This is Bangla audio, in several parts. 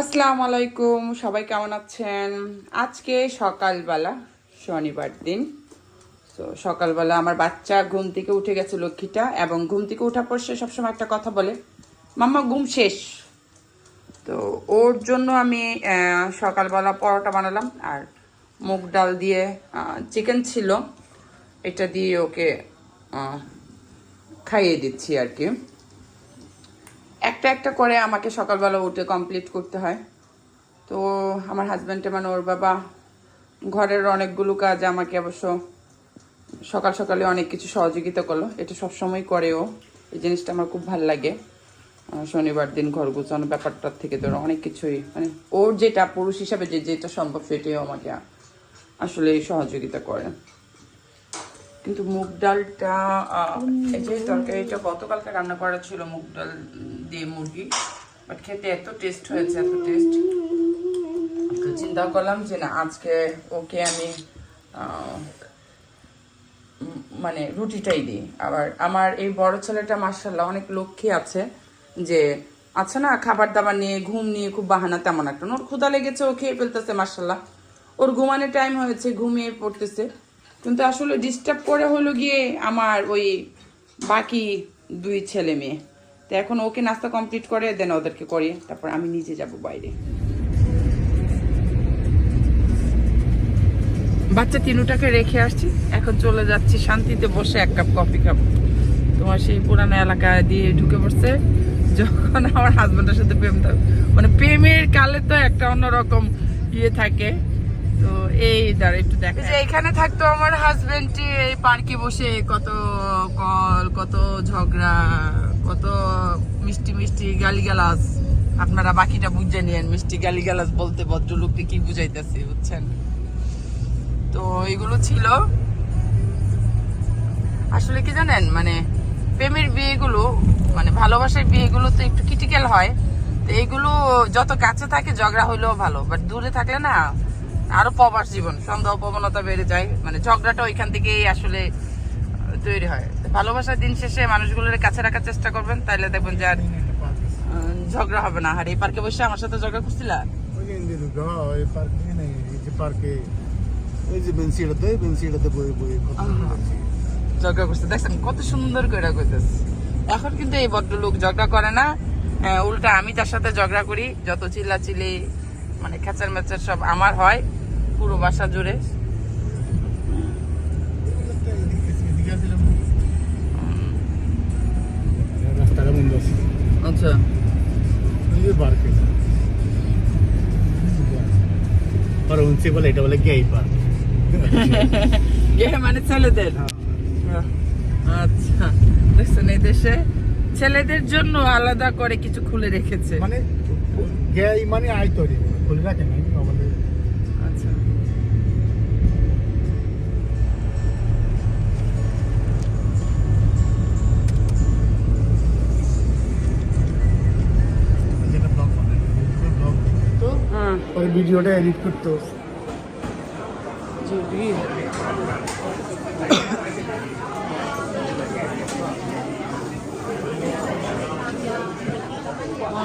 আসসালামু আলাইকুম সবাই কেমন আছেন? আজকে সকালবেলা, শনিবার দিন। তো সকালবেলা আমার বাচ্চা ঘুম থেকে উঠে গেছে লক্ষ্মীটা এবং ঘুম থেকে ওঠার পর সে সবসময় একটা কথা বলে, মাম্মা, ঘুম শেষ। তো ওর জন্য আমি সকালবেলা পরোটা বানালাম আর মুগ ডাল দিয়ে চিকেন ছিল। এটা দিয়ে ওকে খাইয়ে দিচ্ছি আর কি। একটা একটা করে আমাকে সকালবেলা উঠে কমপ্লিট করতে হয়। তো আমার হাজব্যান্ডে মানে ওর বাবা, ঘরের অনেকগুলো কাজ আমাকে অবশ্য সকাল সকালে অনেক কিছু সহযোগিতা করল। এটা সবসময় করে ও। এই জিনিসটা আমার খুব ভালো লাগে। শনিবার দিন ঘর গোছানো ব্যাপারটার থেকে ধরো অনেক কিছুই। মানে ওর যেটা পুরুষ হিসাবে যে যেটা সম্ভব সেটাই আমাকে আসলে সহযোগিতা করে। কিন্তু মুগ ডালটা এই যে তরকারিটা গতকালকে রান্না করা ছিল মুগ ডাল দিয়ে মুরগি বাট খেতে এত টেস্ট হয়েছে, এত টেস্ট চিন্তা করলাম যে না, আজকে ওকে আমি মানে রুটিটাই দিই। আবার আমার এই বড় ছেলেটা মার্শাল্লাহ অনেক লক্ষ্মী আছে যে আচ্ছা না খাবার দাবার নিয়ে, ঘুম নিয়ে খুব বাহানা তেমন একটা। ওর ক্ষুদা লেগেছে, ও খেয়ে ফেলতেছে মার্শাল্লাহ ওর ঘুমানোর টাইম হয়েছে, ঘুমিয়ে পড়তেছে। কিন্তু আসলে ডিস্টার্ব করে হলো গিয়ে আমার ওই বাকি দুই ছেলে মেয়ে। তো এখন ওকে নাস্তা কমপ্লিট করে দেন ওদেরকে করিয়ে তারপর আমি নিজে যাব বাইরে। বাচ্চা তিনুটাকে রেখে আসছি। এখন চলে যাচ্ছি শান্তিতে বসে এক কাপ কফি খাব। তোমার সেই পুরানো এলাকা দিয়ে ঢুকে পড়ছে। যখন আমার হাজবেন্ডের সাথে প্রেম থাকে মানে প্রেমের কালে তো একটা অন্যরকম ইয়ে থাকে। তো এই দাঁড়া, একটু দেখা যে এখানে থাকতো আমার হাজবেন্ড এই পার্কে বসে কত কল, কত ঝগড়া, কত মিষ্টি মিষ্টি গালিগালাজ। আপনারা বাকিটা বুঝে নিয়েন, মিষ্টি গালিগালাজ বলতে ভদ্রলোককে কি বুঝাইতেছে, বুঝছেন? তো এগুলো ছিল। আসলে কি জানেন মানে প্রেমের বিয়েগুলো মানে ভালোবাসার বিয়েগুলো তো একটু ক্রিটিক্যাল হয়। তো এইগুলো যত কাছে থাকে, ঝগড়া হইলেও ভালো বাট দূরে থাকলে না আরও প্রবাস জীবন সন্দেহ প্রবণতা বেড়ে যায়। মানে ঝগড়াটা ওইখান থেকেই আসলে তৈরি হয়। ভালোবাসার দিন শেষে মানুষগুলোর কাছে রাখার চেষ্টা করবেন তাহলে দেখবেন যে আর ঝগড়া হবে না। আর এই পার্কে বসে আমার সাথে ঝগড়া করছিলা? ঝগড়া করছে। দেখছেন কত সুন্দর করে কইতেছে। এখন কিন্তু এই ভদ্রলোক ঝগড়া করে না। আহ, উল্টা আমি তার সাথে ঝগড়া করি যত চিল্লা চিল্লাচিল্লি মানে খেচার মেচার সব আমার হয় পুরো বাসা জুড়ে। আচ্ছা। ওই যে পার্কে আর উনসে বলে এটা বলে গেই পার্ক গে মানে ছেলেদের? আচ্ছা। দেখছেন এই দেশে ছেলেদের জন্য আলাদা করে কিছু খুলে রেখেছে। মানে গেই মানে আই তৈরি। খুলে রাখে নাই আমাদের আচ্ছা। হ্যাঁ। ভিডিওটা এডিট করতো জি।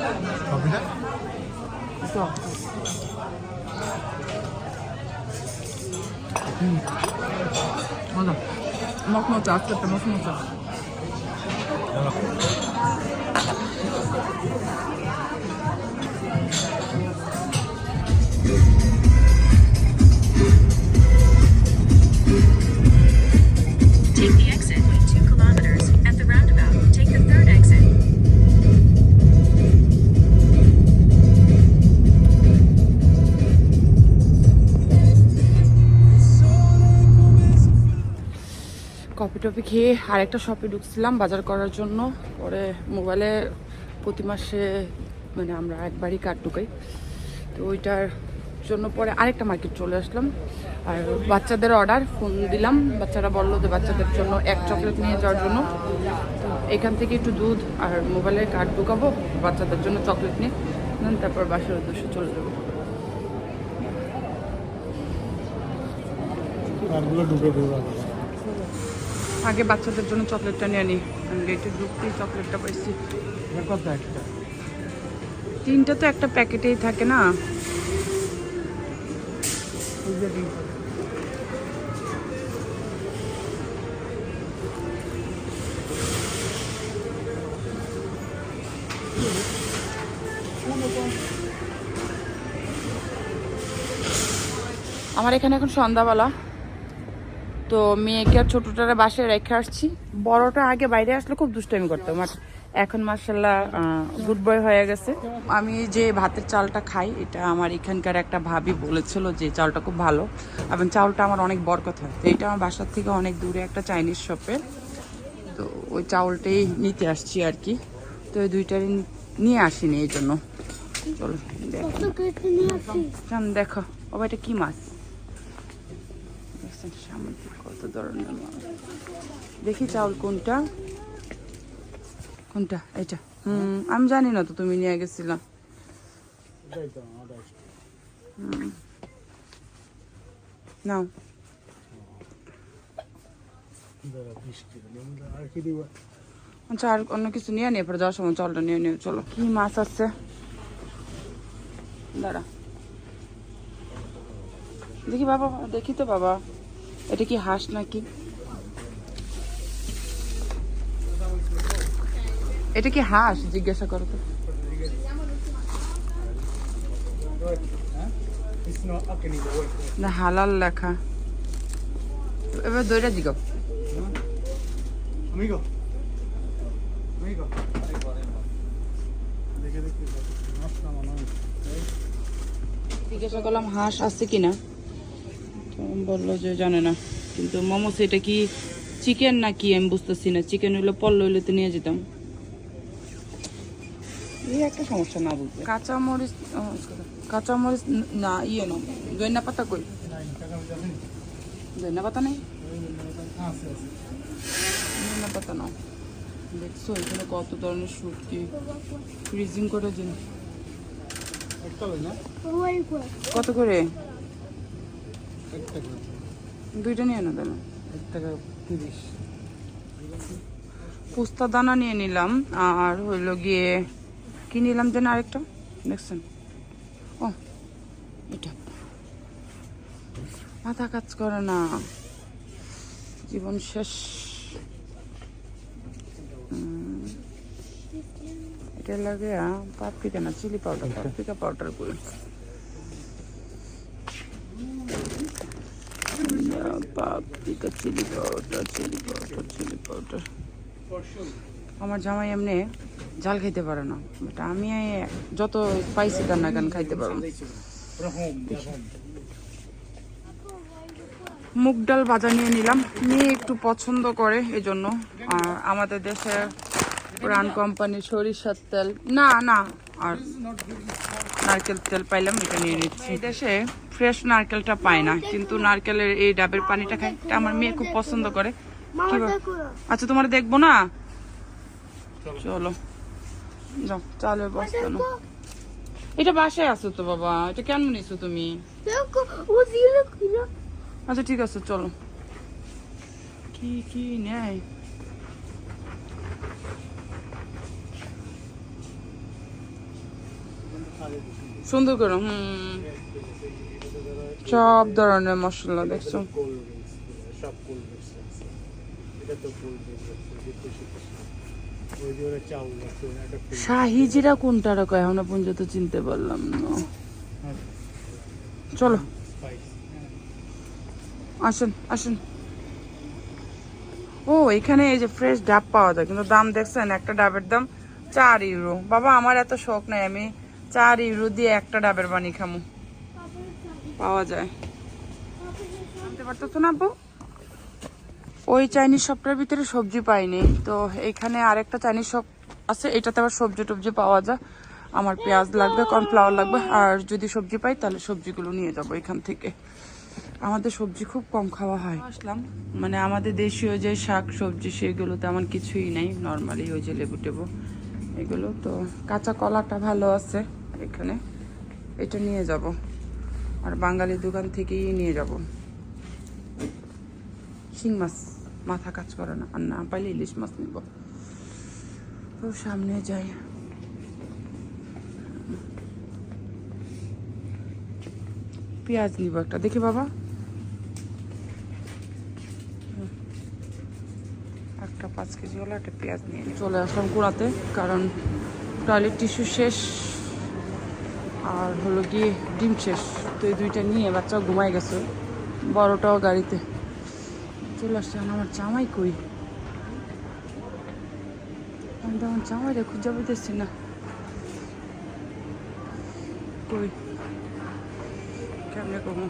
মজা। খাই এটা মজা হ্যাঁ। গরম আছে আজকে বিটগুলো কসমো চা কফিটা তো মজা মচমচা আজকে একটা মচমচা Take কফি টফি খেয়ে আরেকটা শপে ঢুকছিলাম বাজার করার জন্য। পরে মোবাইলে প্রতি মাসে মানে আমরা একবারই কার্ড ঢুকাই। তো ওইটার জন্য পরে আরেকটা মার্কেট চলে আসলাম। আর বাচ্চাদের অর্ডার ফোন দিলাম। বাচ্চারা বলল যে বাচ্চাদের জন্য এক চকলেট নিয়ে যাওয়ার জন্য। তো এখান থেকে একটু দুধ আর মোবাইলের কার্ড ঢুকাবো, বাচ্চাদের জন্য চকলেট নিয়ে। তারপর বাসার উদ্দেশ্যে চলে যাব। ঢুকে ঢুকে আগে বাচ্চাদের জন্য চকলেটটা নিয়ে নিই আমি গেটে ঢুকতেই চকলেটটা পাইছি। কত একটা? তিনটা তো একটা প্যাকেটেই থাকে না। আমার এখানে এখন সন্ধ্যাবেলা। তো মেয়েকে আর ছোটটারে বাসায় রেখে আসছি। বড়টা আগে বাইরে আসলে খুব দুষ্টামি করতো আমার এখন মার্শাল্লাহ গুড বয় হয়ে গেছে। আমি যে ভাতের চালটা খাই এটা আমার এখানকার একটা ভাবি বলেছিল যে চালটা খুব ভালো। এবং চালটা আমার অনেক বরকত হয় তো এটা আমার বাসার থেকে অনেক দূরে একটা চাইনিজ শপে। তো ওই চাউলটাই নিতে আসছি আর কি। তো ওই দুইটারই নিয়ে আসিনি এই জন্য। চলো দেখো। দেখো। বাবা এটা কি মাছ? কত ধরনের দেখি চাউল কোনটা। কোনটা? এটা হুম, আমি জানি না তো, তুমি নিয়ে গেছিলা। নাও। আচ্ছা আর অন্য কিছু নিয়ে নিয়ে যাওয়ার সময় চাউলটা নিয়ে নিও, চলো। কি মাছ আছে? দাঁড়া। দেখি বাবা, দেখি তো বাবা। এটা কি হাঁস নাকি? এটা কি হাঁস? জিজ্ঞাসা করো তো। না, হালাল লেখা। এবার দইটা জিগাও। জিজ্ঞাসা করলাম হাঁস আছে কিনা? বলল যে জানে না। কিন্তু মোমোস এটা কি চিকেন না কি আমি বুঝতেছি না। চিকেন হইলে পল্ল হইলে তো নিয়ে যেতাম। এই একটা সমস্যা না বুঝতে কাঁচা মরিচ কাঁচা মরিচ না ইয়ে না। দইনা পাতা কই? দইনা পাতা নেই? পাতা দেখছ এখানে কত ধরনের শুটকি। ফ্রিজিং করে দিন। কত করে? দুইটা নিয়ে না দেন এক টাকা তিরিশ। পুস্তা দানা নিয়ে নিলাম আর হইল গিয়ে কি নিলাম যেন আরেকটা? দেখছেন? ও এটা। মাথা কাজ করে না। জীবন শেষ। এটা লাগে পাপড়িকা না চিলি পাউডার পাপড়িকা পাউডার করে chilli powder chilli powder chilli powder আমার জামাই এমনি ঝাল খাইতে পারে না। বাট আমি যত স্পাইসি রান্না গান খাইতে রহম মুগ ডাল ভাজা নিয়ে নিলাম। মেয়ে একটু পছন্দ করে এই জন্য আর আমাদের দেশে প্রাণ কোম্পানির সরিষার তেল। না না, আর নারকেল তেল পাইলাম, এটা নিয়ে নিচ্ছি। দেশে ফ্রেশ নারকেলটা পায় না। কিন্তু নারকেলের এই ডাবের পানিটা খাই আমার মেয়ে খুব পছন্দ করে। আচ্ছা তোমার দেখব না? চলো। যাও চালের বস্তা নাও। এটা বাসায় আছো তো বাবা এটা কেন নিছো তুমি? আচ্ছা ঠিক আছে চলো। কি কি নেয়? সুন্দর করে হুম সব ধরনের মশলা দেখছ। কোল্ড ড্রিঙ্কস সব কোল্ড ড্রিঙ্কস তো কোল্ড ড্রিঙ্কস আছে ওই যে ওরা চাউল আছে একটা শাহি জিরা কোনটা রাখো এখনও পর্যন্ত চিনতে পারলাম না। চলো। স্পাইস আসেন আসেন। ও এখানে এই যে ফ্রেশ ডাব পাওয়া যায় কিন্তু দাম দেখছেন একটা ডাবের দাম চার ইউরো বাবা আমার এত শখ নাই আমি চার ইউরো দিয়ে একটা ডাবের বানি খামু। পাওয়া যায়। পারতো না আব্বু ওই চাইনিজ শপটার ভিতরে সবজি পাইনি। তো এখানে আরেকটা চাইনিজ শপ আছে এটাতে আবার সবজি টবজি পাওয়া যায়। আমার পেঁয়াজ লাগবে কর্নফ্লাওয়ার লাগবে। আর যদি সবজি পাই তাহলে সবজিগুলো নিয়ে যাব এখান থেকে। আমাদের সবজি খুব কম খাওয়া হয়। আসলাম। মানে আমাদের দেশীয় যে শাক সবজি সেগুলো তেমন কিছুই নেই। নর্মালি ওই যে লেবু টেবু এগুলো তো কাঁচা কলাটা ভালো আছে। এখানে। এটা নিয়ে যাব। আর বাঙালি দোকান থেকেই নিয়ে যাব। শিং মাছ মাথা কাজ করে না। আর না পাইলে ইলিশ মাছ নিব। তো সামনে যাই। পেঁয়াজ নিব একটা। দেখি বাবা। একটা পাঁচ কেজি হলো একটা পেঁয়াজ নিয়ে চলে আসলাম কুড়াতে, কারণ টয়লেট টিস্যু শেষ। আর হলো গিয়ে ডিম শেষ। তো এই দুইটা নিয়ে বাচ্চাও ঘুমাই গেছে, বড়টাও গাড়িতে। চলে আসছে আমার জামাই কই? আমি তো আমার জামাই রে খুঁজে পেতেছি না। কই? কেমনে কমো?